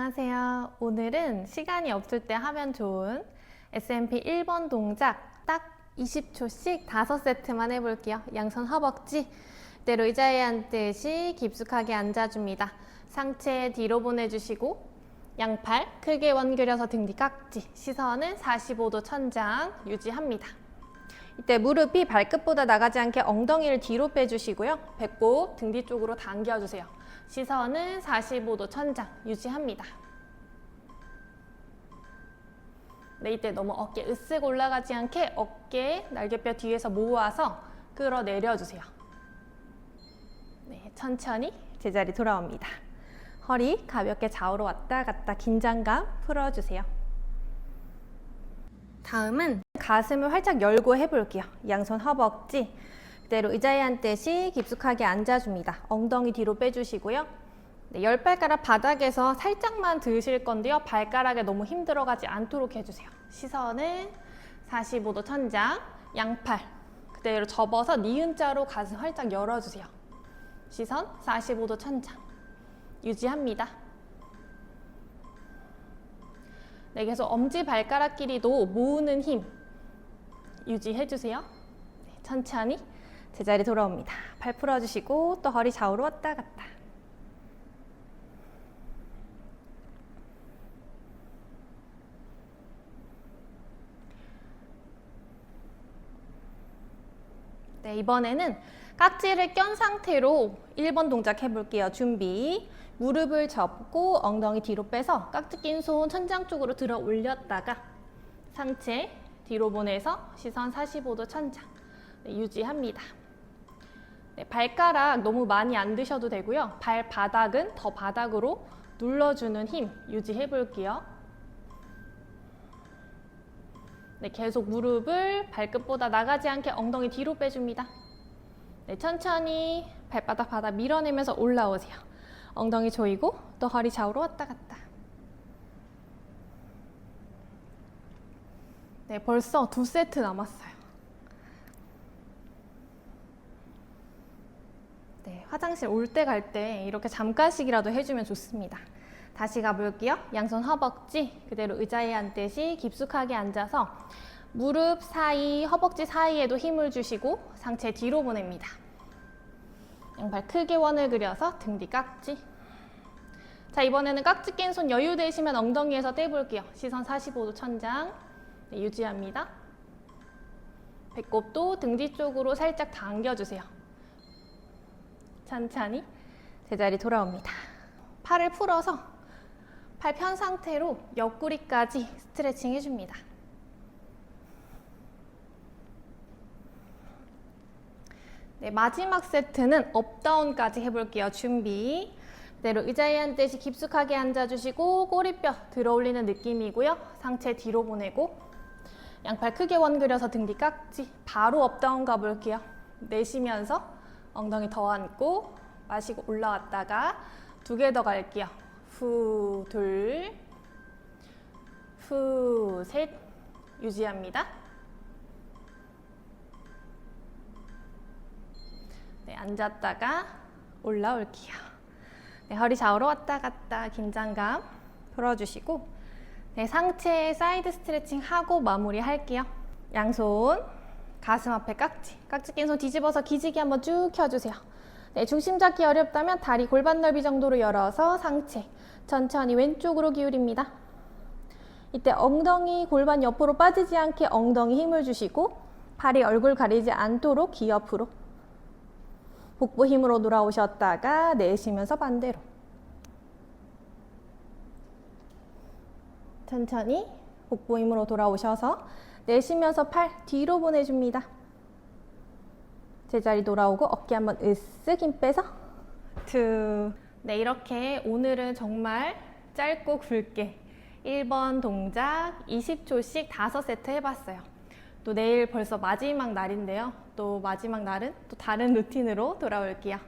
안녕하세요. 오늘은 시간이 없을 때 하면 좋은 SMP 1번 동작 딱 20초씩 5세트만 해볼게요. 양손 허벅지, 그대로 의자에 앉듯이 깊숙하게 앉아줍니다. 상체 뒤로 보내주시고 양팔 크게 원그려서 등 뒤 깍지, 시선은 45도 천장 유지합니다. 이때 무릎이 발끝보다 나가지 않게 엉덩이를 뒤로 빼주시고요. 배꼽 등 뒤쪽으로 당겨주세요. 시선은 45도 천장 유지합니다. 네, 이때 너무 어깨 으쓱 올라가지 않게 어깨 날개뼈 뒤에서 모아서 끌어내려주세요. 네, 천천히 제자리 돌아옵니다. 허리 가볍게 좌우로 왔다 갔다 긴장감 풀어주세요. 다음은 가슴을 활짝 열고 해볼게요. 양손 허벅지. 그대로 의자에 앉듯이 깊숙하게 앉아줍니다. 엉덩이 뒤로 빼주시고요. 네, 열 발가락 바닥에서 살짝만 드실 건데요. 발가락에 너무 힘들어가지 않도록 해주세요. 시선은 45도 천장, 양팔. 그대로 접어서 니은자로 가슴 활짝 열어주세요. 시선 45도 천장. 유지합니다. 네, 계속 엄지 발가락 길이도 모으는 힘 유지해주세요. 네, 천천히 제자리 돌아옵니다. 발 풀어주시고 또 허리 좌우로 왔다 갔다. 네, 이번에는 깍지를 껴 상태로 1번 동작 해볼게요. 준비. 무릎을 접고 엉덩이 뒤로 빼서 깍지 낀 손 천장 쪽으로 들어 올렸다가 상체 뒤로 보내서 시선 45도 천장 네, 유지합니다. 네, 발가락 너무 많이 안 드셔도 되고요. 발바닥은 더 바닥으로 눌러주는 힘 유지해 볼게요. 네, 계속 무릎을 발끝보다 나가지 않게 엉덩이 뒤로 빼줍니다. 네, 천천히 발바닥 바닥 밀어내면서 올라오세요. 엉덩이 조이고 또 허리 좌우로 왔다 갔다. 네, 벌써 두 세트 남았어요. 네, 화장실 올 때 갈때 이렇게 잠깐씩이라도 해주면 좋습니다. 다시 가볼게요. 양손 허벅지 그대로 의자에 앉듯이 깊숙하게 앉아서 무릎 사이, 허벅지 사이에도 힘을 주시고 상체 뒤로 보냅니다. 양발 크게 원을 그려서 등 뒤 깍지. 자, 이번에는 깍지 낀 손 여유 되시면 엉덩이에서 떼볼게요. 시선 45도 천장. 네, 유지합니다. 배꼽도 등 뒤쪽으로 살짝 당겨주세요. 천천히 제자리 돌아옵니다. 팔을 풀어서 팔 편 상태로 옆구리까지 스트레칭 해줍니다. 네, 마지막 세트는 업다운까지 해볼게요. 준비. 그대로 의자에 앉듯이 깊숙하게 앉아주시고 꼬리뼈 들어 올리는 느낌이고요. 상체 뒤로 보내고 양팔 크게 원그려서 등 뒤 깍지 바로 업다운 가볼게요. 내쉬면서 엉덩이 더 안고 마시고 올라왔다가 두 개 더 갈게요. 후, 둘, 후, 셋 유지합니다. 앉았다가 올라올게요. 네, 허리 좌우로 왔다 갔다 긴장감 풀어주시고 네, 상체 사이드 스트레칭 하고 마무리 할게요. 양손 가슴 앞에 깍지, 깍지 낀 손 뒤집어서 기지개 한번 쭉 켜주세요. 네, 중심 잡기 어렵다면 다리 골반 넓이 정도로 열어서 상체 천천히 왼쪽으로 기울입니다. 이때 엉덩이 골반 옆으로 빠지지 않게 엉덩이 힘을 주시고 발이 얼굴 가리지 않도록 귀 옆으로 복부 힘으로 돌아오셨다가 내쉬면서 반대로 천천히 복부 힘으로 돌아오셔서 내쉬면서 팔 뒤로 보내줍니다. 제자리 돌아오고 어깨 한번 으쓱 힘 빼서 투. 네, 이렇게 오늘은 정말 짧고 굵게 1번 동작 20초씩 5세트 해봤어요. 또 내일 벌써 마지막 날인데요. 또 마지막 날은 또 다른 루틴으로 돌아올게요.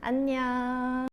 안녕.